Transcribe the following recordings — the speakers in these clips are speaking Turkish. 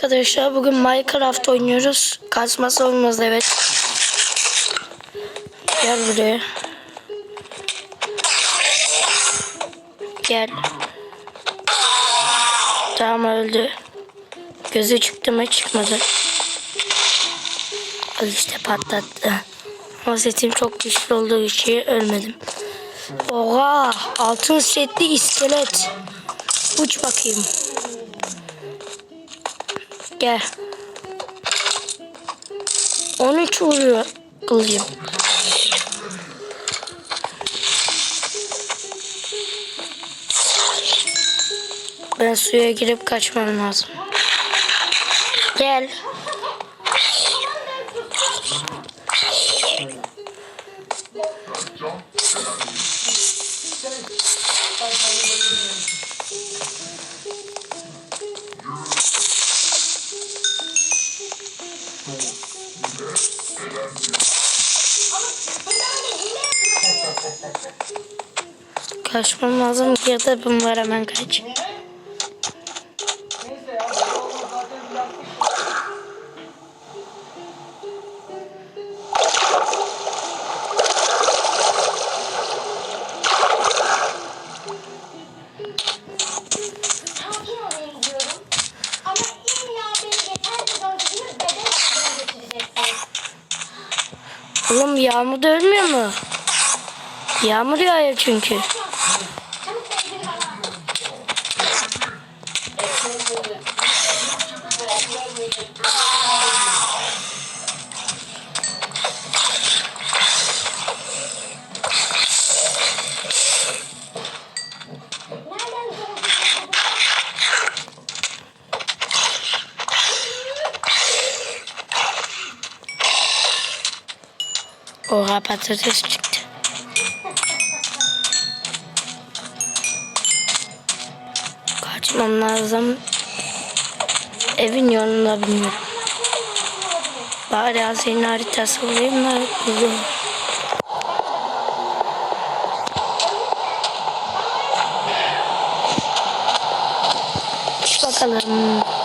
arkadaşlar bugün Minecraft oynuyoruz. Kasması olmaz evet. Gel buraya. Gel. Tamam öldü. Gözü çıktı mı çıkmadı. Al işte patlattı. Ama setim çok güçlü olduğu için ölmedim. Oha altın setli iskelet. Uç bakayım. Gel. 13 vuruyor kılıcım. Ben suya girip kaçmam lazım. Gel. Kaçmam lazım. Girdabım var hemen kaç. Oğlum yağmur da ölmüyor mu? Yağmur yağıyor çünkü. Oha patates çıktı. Kaçmam lazım. Evin yolunda bilmiyorum. Bari senin haritası bulayım da buldum. Uç bakalım.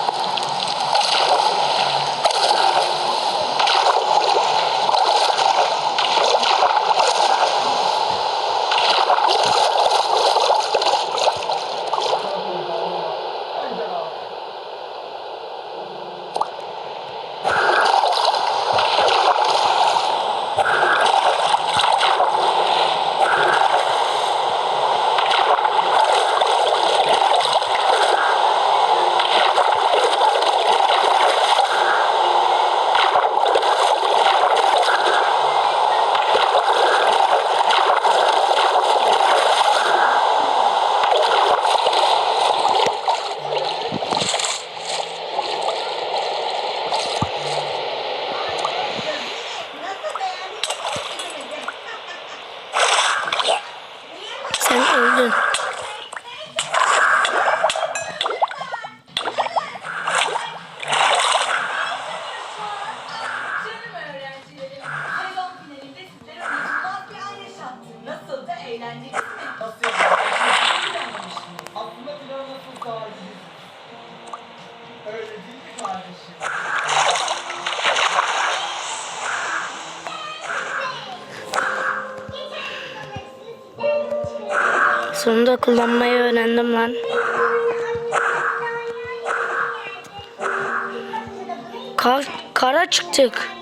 Sonunda kullanmayı öğrendim lan. Kar, kara çıktık.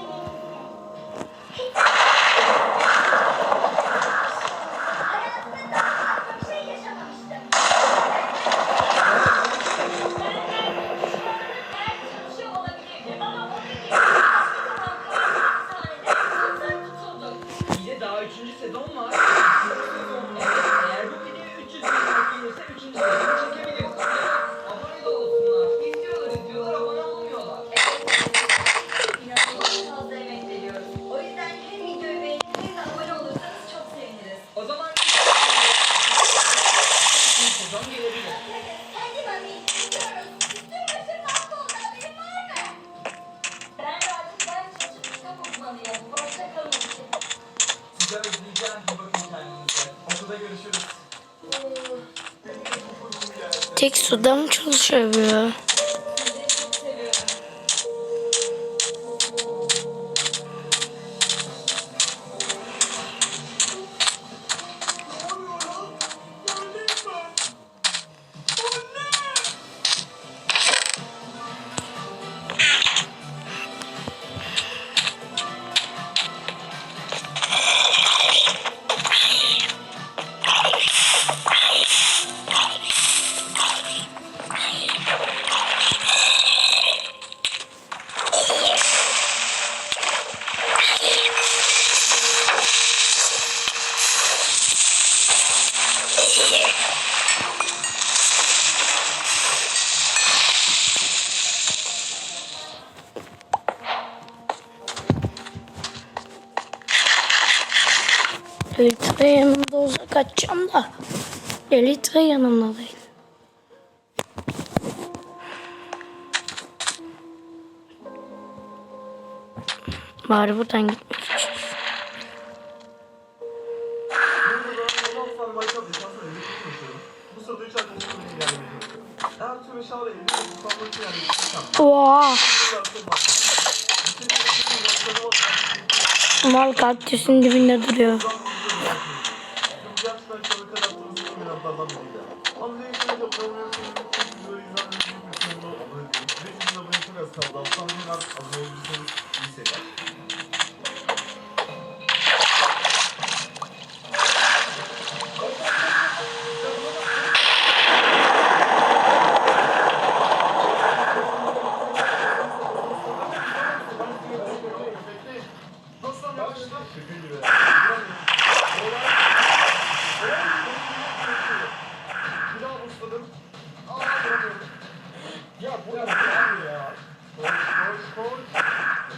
Tek suda mı çalışıyor Litre yanımda olsa kaçacağım da. Litre yanımda değil. Bari buradan gitmek Oha! Mal kaktüsün dibinde duruyor. Ya bu ne abi ya? Koş koş koş.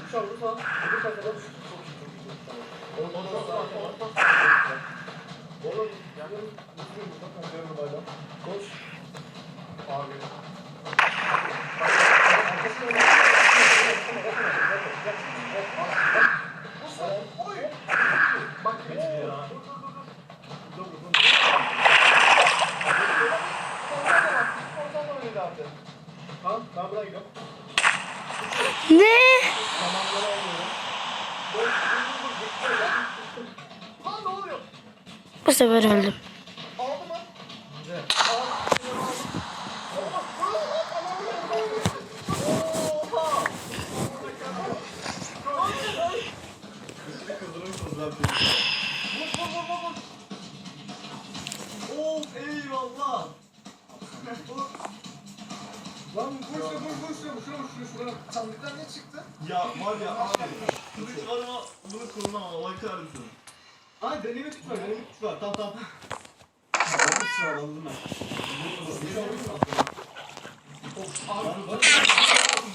Vursa vursa. Vursa kadar. Çok iyi çok iyi. Oğlum yarın mutluyum burada pencerenin bayram. Koş. Abi. Oy. Bak ya. Dur dur dur. Tamam, ben buraya gidiyorum. Ne? Tamam, yola alıyorum. Dur, dur, dur, dur, dur. Lan ne oluyor? Bu sefer öldüm. Ya var ya abi. Şunu çıkarma bunu kullanma Allah kahretsin. Ay deneme var deneme var tamam tamam. Deneme tüp var anladım ben. Of abi burada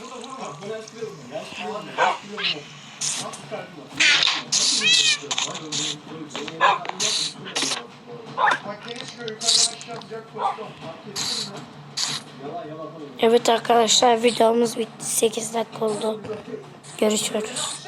burada vurma. Ben yaş kilo vurma. Yaş kilo vurma. Yaş kilo vurma. Nasıl kalbim var? Bak geniş çıkıyor yukarıdan aşağı atacak postom. Fark ettin mi? Evet arkadaşlar videomuz bitti. 8 dakika oldu. Görüşürüz.